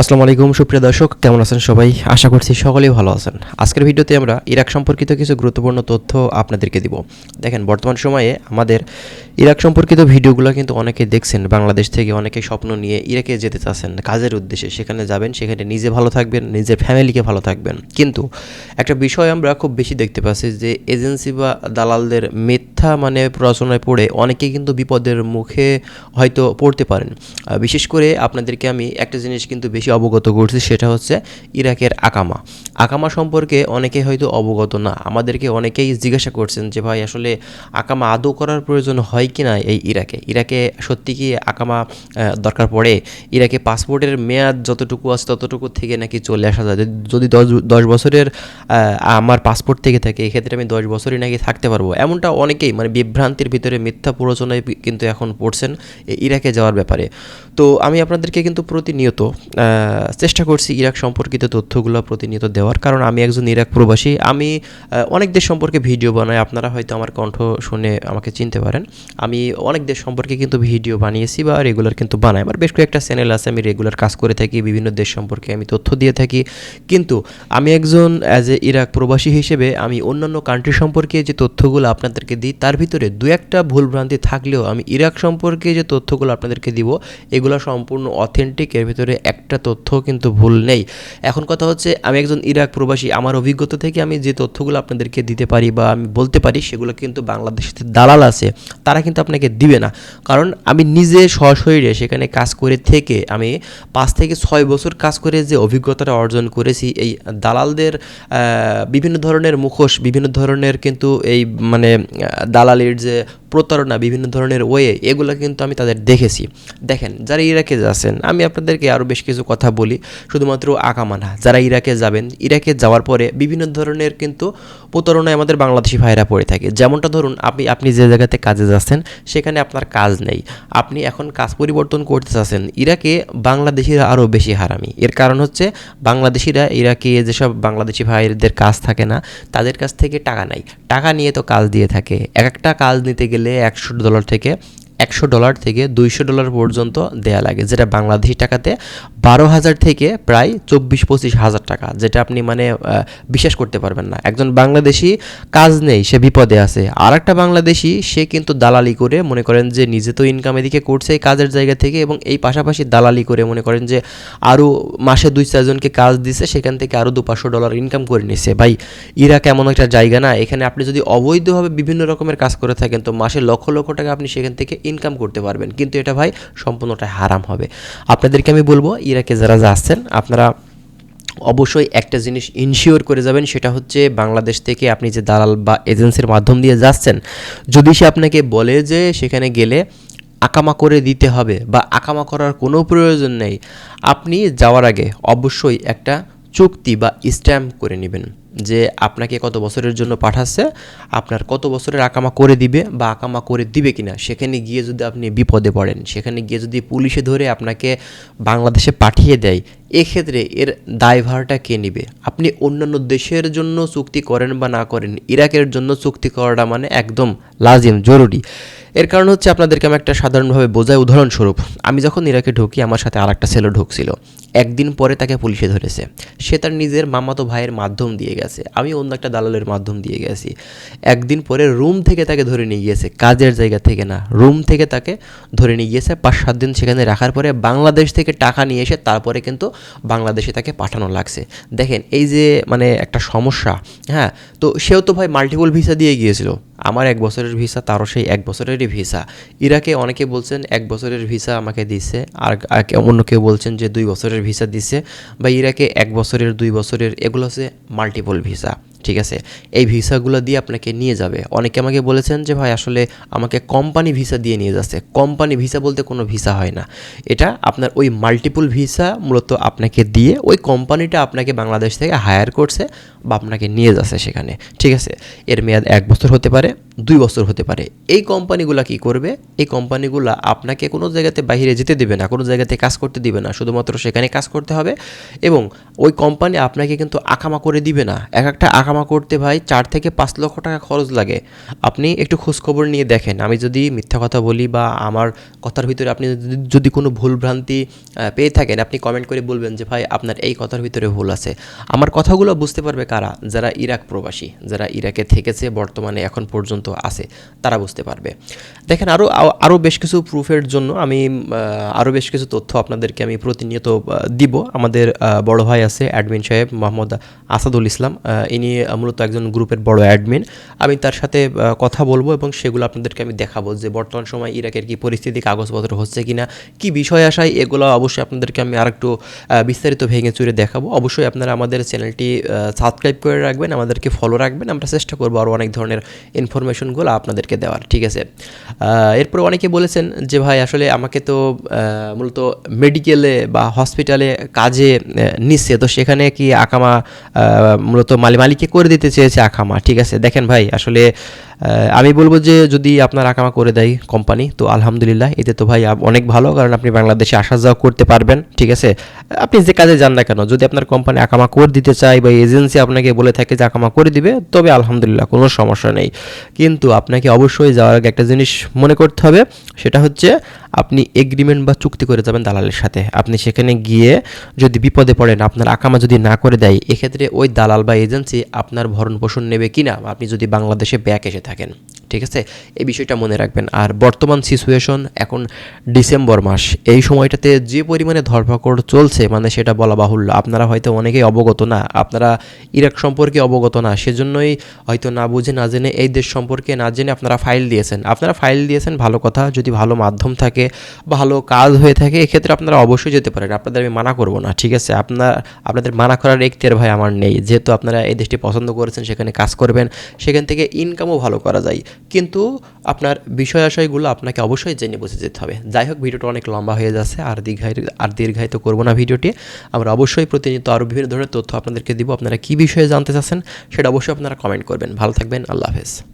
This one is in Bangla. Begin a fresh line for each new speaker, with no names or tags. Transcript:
আসসালামু আলাইকুম, সুপ্রিয় দর্শক, কেমন আছেন সবাই? আশা করছি সকলেই ভালো আছেন। আজকের ভিডিওতে আমরা ইরাক সম্পর্কিত কিছু গুরুত্বপূর্ণ তথ্য আপনাদেরকে দিব। দেখেন, বর্তমান সময়ে আমাদের ইরাক সম্পর্কিত ভিডিওগুলো কিন্তু অনেকে দেখছেন, বাংলাদেশ থেকে অনেকে স্বপ্ন নিয়ে ইরাকে যেতে চাচ্ছেন কাজের উদ্দেশ্যে। সেখানে যাবেন, সেখানে নিজে ভালো থাকবেন, নিজের ফ্যামিলিকে ভালো থাকবেন। কিন্তু একটা বিষয় আমরা খুব বেশি দেখতে পাচ্ছি যে এজেন্সি বা দালালদের মিথ্যা মানে প্ররোচনায় পড়ে অনেকে কিন্তু বিপদের মুখে হয়তো পড়তে পারেন। বিশেষ করে আপনাদেরকে আমি একটা জিনিস কিন্তু বেশি অবগত করছি, সেটা হচ্ছে ইরাকের আকামা। আকামা সম্পর্কে অনেকে হয়তো অবগত না। আমাদেরকে অনেকেই জিজ্ঞাসা করছেন যে, ভাই, আসলে আকামা আদৌ করার প্রয়োজন হয় কি না এই ইরাকে? ইরাকে সত্যি কি আকামা দরকার পড়ে? ইরাকে পাসপোর্টের মেয়াদ যতটুকু আছে ততটুকু থেকে নাকি চলে আসা যায়? যদি- দশ দশ বছরের আমার পাসপোর্ট থেকে থাকে, এক্ষেত্রে আমি দশ বছরই নাকি থাকতে পারব। এমনটা অনেকেই মানে বিভ্রান্তির ভিতরে মিথ্যা প্ররোচনায় কিন্তু এখন পড়ছেন ইরাকে যাওয়ার ব্যাপারে। তো আমি আপনাদেরকে কিন্তু প্রতিনিয়ত চেষ্টা করছি ইরাক সম্পর্কিত তথ্যগুলো প্রতিনিয়ত দেওয়ার। কারণ আমি একজন ইরাক প্রবাসী। আমি অনেক দেশ সম্পর্কে ভিডিও বানাই। আপনারা হয়তো আমার কণ্ঠ শুনে আমাকে চিনতে পারেন। আমি অনেক দেশ সম্পর্কে কিন্তু ভিডিও বানিয়েছি বা রেগুলার কিন্তু বানাই। আমার বেশ কয়েকটা চ্যানেল আছে, আমি রেগুলার কাজ করে থাকি, বিভিন্ন দেশ সম্পর্কে আমি তথ্য দিয়ে থাকি। কিন্তু আমি একজন অ্যাজ এ ইরাক প্রবাসী হিসেবে আমি অন্যান্য কান্ট্রি সম্পর্কে যে তথ্যগুলো আপনাদেরকে দিই, তার ভিতরে দু একটা ভুলভ্রান্তি থাকলেও আমি ইরাক সম্পর্কে যে তথ্যগুলো আপনাদেরকে দিব, এগুলো সম্পূর্ণ অথেন্টিক এর ভিতরে একটা তথ্য কিন্তু ভুল নেই। এখন কথা হচ্ছে, আমি একজন ইরাক প্রবাসী, আমার অভিজ্ঞতা থেকে আমি যে তথ্যগুলো আপনাদেরকে দিতে পারি বা আমি বলতে পারি, সেগুলো কিন্তু বাংলাদেশের দালাল আছে। তারা কিন্তু আপনাকে দিবে না। কারণ আমি নিজে সশরীরে সেখানে কাজ করে থেকে আমি পাঁচ থেকে ছয় বছর কাজ করে যে অভিজ্ঞতাটা অর্জন করেছি, এই দালালদের বিভিন্ন ধরনের মুখোশ, বিভিন্ন ধরনের কিন্তু এই মানে দালালির যে প্রতারণা বিভিন্ন ধরনের ওয়ে, এগুলো কিন্তু আমি তাদের দেখেছি। দেখেন, যারা ইরাকে যাচ্ছেন, আমি আপনাদেরকে আরও বেশ কিছু কথা বলি। শুধুমাত্র আকামানা যারা ইরাকে যাবেন, ইরাকে যাওয়ার পরে বিভিন্ন ধরনের কিন্তু প্রতারণায় আমাদের বাংলাদেশি ভাইরা পড়ে থাকে। যেমনটা ধরুন, আপনি আপনি যে জায়গাতে কাজে যাচ্ছেন, সেখানে আপনার কাজ নেই। আপনি এখন কাজ পরিবর্তন করতে চাচ্ছেন, ইরাকে বাংলাদেশিরা আরও বেশি হারামি। এর কারণ হচ্ছে, বাংলাদেশিরা ইরাকে যেসব বাংলাদেশি ভাইদের কাজ থাকে না, তাদের কাছ থেকে টাকা নাই। টাকা নিয়ে তো কাজ দিয়ে থাকে। এক একটা কাজ নিতে গেলে একশো ডলার থেকে একশো ডলার থেকে দুইশো ডলার পর্যন্ত দেয়া লাগে, যেটা বাংলাদেশি টাকাতে বারো হাজার থেকে প্রায় চব্বিশ পঁচিশ হাজার টাকা, যেটা আপনি মানে বিশ্বাস করতে পারবেন না। একজন বাংলাদেশি কাজ নেই, সে বিপদে আছে। আর একটা বাংলাদেশি, সে কিন্তু দালালি করে মনে করেন যে নিজে তো ইনকাম এদিকে করছে এই কাজের জায়গা থেকে এবং এই পাশাপাশি দালালি করে মনে করেন যে আরও মাসে দুই চারজনকে কাজ দিছে, সেখান থেকে আরও দু পাঁচশো ডলার ইনকাম করে নিছে। ভাই ইরাক এমন একটা জায়গা না? এখানে আপনি যদি অবৈধভাবে বিভিন্ন রকমের কাজ করে থাকেন, তো মাসে লক্ষ লক্ষ টাকা আপনি সেখান থেকে ইনকাম করতে পারবেন। কিন্তু এটা ভাই সম্পূর্ণটা হারাম হবে। আপনাদেরকে আমি বলব, ইরাকে যারা যাচ্ছেন আপনারা অবশ্যই একটা জিনিস ইনশিওর করে যাবেন, সেটা হচ্ছে বাংলাদেশ থেকে আপনি যে দালাল বা এজেন্সির মাধ্যম দিয়ে যাচ্ছেন, যদি সে আপনাকে বলে যে সেখানে গেলে আকামা করে দিতে হবে বা আকামা করার কোনো প্রয়োজন নেই, আপনি যাওয়ার আগে অবশ্যই একটা চুক্তি বা স্ট্যাম্প করে নেবেন। যে আপনাকে কত বছরের জন্য পাঠাচ্ছে, আপনার কত বছরের আকামা করে দিবে বা আকামা করে দিবে কিনা, সেখানে গিয়ে যদি আপনি বিপদে পড়েন, সেখানে গিয়ে যদি পুলিশে ধরে আপনাকে বাংলাদেশে পাঠিয়ে দেয়, এক্ষেত্রে এর দায়ভারটা কে নেবে? আপনি অন্যান্য দেশের জন্য চুক্তি করেন বা না করেন, ইরাকের জন্য চুক্তি করাটা মানে একদম লাজিম, জরুরি। এর কারণ হচ্ছে আপনাদেরকে আমি একটা সাধারণভাবে বোঝাই উদাহরণস্বরূপ, আমি যখন ইরাকে ঢুকি, আমার সাথে আর একটা ছেলে ঢুকছিল। একদিন পরে তাকে পুলিশে ধরেছে। সে তার নিজের মামাতো ভাইয়ের মাধ্যম দিয়ে গেছে। আমি অন্য একটা দালালের মাধ্যম দিয়ে গেছি। একদিন পরে রুম থেকে তাকে ধরে নিয়ে গিয়েছে। কাজের জায়গা থেকে না, রুম থেকে তাকে ধরে নিয়ে গিয়েছে। পাঁচ, সাত দিন সেখানে রাখার পরে বাংলাদেশ থেকে টাকা নিয়ে এসে তারপরে কিন্তু বাংলাদেশে তাকে পাঠানো লাগছে। দেখেন, এই যে মানে একটা সমস্যা হ্যাঁ? তো সেও তো ভাই মাল্টিপল ভিসা দিয়ে গিয়েছিল। আমার এক বছরের ভিসা, তারও সেই এক বছরেরই ভিসা। ইরাকে অনেকে বলছেন, এক বছরের ভিসা আমাকে দিছে। আর অন্য কেউ বলছেন যে, দুই বছরের ভিসা দিছে। বা ইরাকে এক বছরের, দুই বছরের, এগুলো হচ্ছে মাল্টিপল ভিসা। ঠিক আছে? এই ভিসাগুলো দিয়ে আপনাকে নিয়ে যাবে। অনেকে আমাকে বলেছেন যে, ভাই, আসলে আমাকে কোম্পানি ভিসা দিয়ে নিয়ে যাচ্ছে। কোম্পানি ভিসা বলতে কোনো ভিসা হয় না। এটা আপনার ওই মাল্টিপুল ভিসা মূলত আপনাকে দিয়ে ওই কোম্পানিটা আপনাকে বাংলাদেশ থেকে হায়ার করছে বা আপনাকে নিয়ে যাচ্ছে সেখানে। ঠিক আছে? এর মেয়াদ এক বছর হতে পারে, দুই বছর হতে পারে। এই কোম্পানিগুলো কি করবে? এই কোম্পানিগুলো আপনাকে কোনো জায়গাতে বাইরে যেতে দেবে না, কোনো জায়গাতে কাজ করতে দিবে না। শুধুমাত্র সেখানে কাজ করতে হবে এবং ওই কোম্পানি আপনাকে কিন্তু আকামা করে দিবে না। এক একটা আকামা আকামা করতে ভাই চার থেকে পাঁচ লক্ষ টাকা খরচ লাগে। আপনি একটু খোঁজখবর নিয়ে দেখেন। আমি যদি মিথ্যা কথা বলি বা আমার কথার ভিতরে আপনি যদি- কোনো ভুলভ্রান্তি পেয়ে থাকেন, আপনি কমেন্ট করে বলবেন যে, ভাই, আপনার এই কথার ভিতরে ভুল আছে। আমার কথাগুলো বুঝতে পারবে কারা? যারা ইরাক প্রবাসী, যারা ইরাকে থেকেছে, বর্তমানে এখন পর্যন্ত আছে, তারা বুঝতে পারবে। দেখেন আরও আরও বেশ কিছু প্রুফের জন্য আমি আরও বেশ কিছু তথ্য আপনাদেরকে আমি প্রতিনিয়ত দিব। আমাদের বড় ভাই আছে অ্যাডমিন সাহেব মোহাম্মদ আসাদুল ইসলাম। ইনি মূলত একজন গ্রুপের বড় অ্যাডমিন। আমি তার সাথে কথা বলব এবং সেগুলো আপনাদেরকে আমি দেখাবো যে বর্তমান সময় ইরাকের কি পরিস্থিতি কাগজপত্র হচ্ছে কিনা কি বিষয় আসায় এগুলো অবশ্যই আপনাদেরকে আমি আরেকটু আহ, বিস্তারিত ভেঙে চুরে দেখাবো। অবশ্যই আপনারা আমাদের চ্যানেলটি সাবস্ক্রাইব করে রাখবেন আমাদেরকে ফলো রাখবেন। আমরা চেষ্টা করব আরও অনেক ধরনের ইনফরমেশনগুলো আপনাদেরকে দেওয়ার ঠিক আছে? এরপর অনেকে বলেছেন যে ভাই আসলে আমাকে তো মূলত মেডিকেলে বা হসপিটালে কাজে নিচ্ছে। তো সেখানে কি আকামা মূলত মালি মালিককে করে দিতে চেয়েছে আখামা ঠিক আছে? দেখেন ভাই আসলে আমি বলব যে যদি আপনার আকামা করে দেয় কোম্পানি তো আলহামদুলিল্লাহ, এতে তো ভাই অনেক ভালো, কারণ আপনি বাংলাদেশে আসা যাওয়া করতে পারবেন, ঠিক আছে? আপনি যে কাজে যান না কেন, যদি আপনার কোম্পানি আকামা করে দিতে চায় বা এজেন্সি আপনাকে বলে থাকে যে আকামা করে দিবে, তবে আলহামদুলিল্লাহ, কোনো সমস্যা নেই। কিন্তু আপনাকে অবশ্যই যাওয়ার আগে একটা জিনিস মনে করতে হবে, সেটা হচ্ছে আপনি এগ্রিমেন্ট বা চুক্তি করে যাবেন দালালের সাথে। আপনি সেখানে গিয়ে যদি বিপদে পড়েন, আপনার আকামা যদি না করে দেয়, এক্ষেত্রে ওই দালাল বা এজেন্সি আপনার ভরণ পোষণ নেবে কি না আপনি যদি বাংলাদেশে ব্যাক এসে থাকেন ঠিক আছে? এই বিষয়টা মনে রাখবেন। আর বর্তমান সিচুয়েশন এখন ডিসেম্বর মাস। এই সময়টাতে যে পরিমাণে ধরপাকড় চলছে মানে সেটা বলা বাহুল্য। আপনারা হয়তো অনেকেই অবগত না। আপনারা ইরাক সম্পর্কে অবগত না। সেজন্যই হয়তো না বুঝে, না জেনে এই দেশ সম্পর্কে না জেনে আপনারা ফাইল দিয়েছেন। আপনারা ফাইল দিয়েছেন ভালো কথা। যদি ভালো মাধ্যম থাকে ভালো কাজ হয়ে থাকে, এক্ষেত্রে আপনারা অবশ্যই যেতে পারেন। আপনাদের আমি মানা করব না, ঠিক আছে? আপনার, আপনাদের মানা করার এখতিয়ার ভাই আমার নেই। যেহেতু আপনারা এই দেশটি পছন্দ করেছেন, সেখানে কাজ করবেন। সেখান থেকে ইনকামও ভালো করা যায়। কিন্তু আপনার বিষয় আশয়গুলো আপনাকে অবশ্যই জেনে বুঝে যেতে হবে। যাই হোক, ভিডিওটা অনেক লম্বা হয়ে যাচ্ছে, আর দীর্ঘায় আর দীর্ঘায়িত করব না ভিডিওটি। আমরা অবশ্যই প্রতিনিয়ত আরও বিভিন্ন ধরনের তথ্য আপনাদেরকে দিব। আপনারা কী বিষয়ে জানতে চাচ্ছেন, সেটা অবশ্যই আপনারা কমেন্ট করবেন। ভালো থাকবেন, আল্লাহ হাফেজ।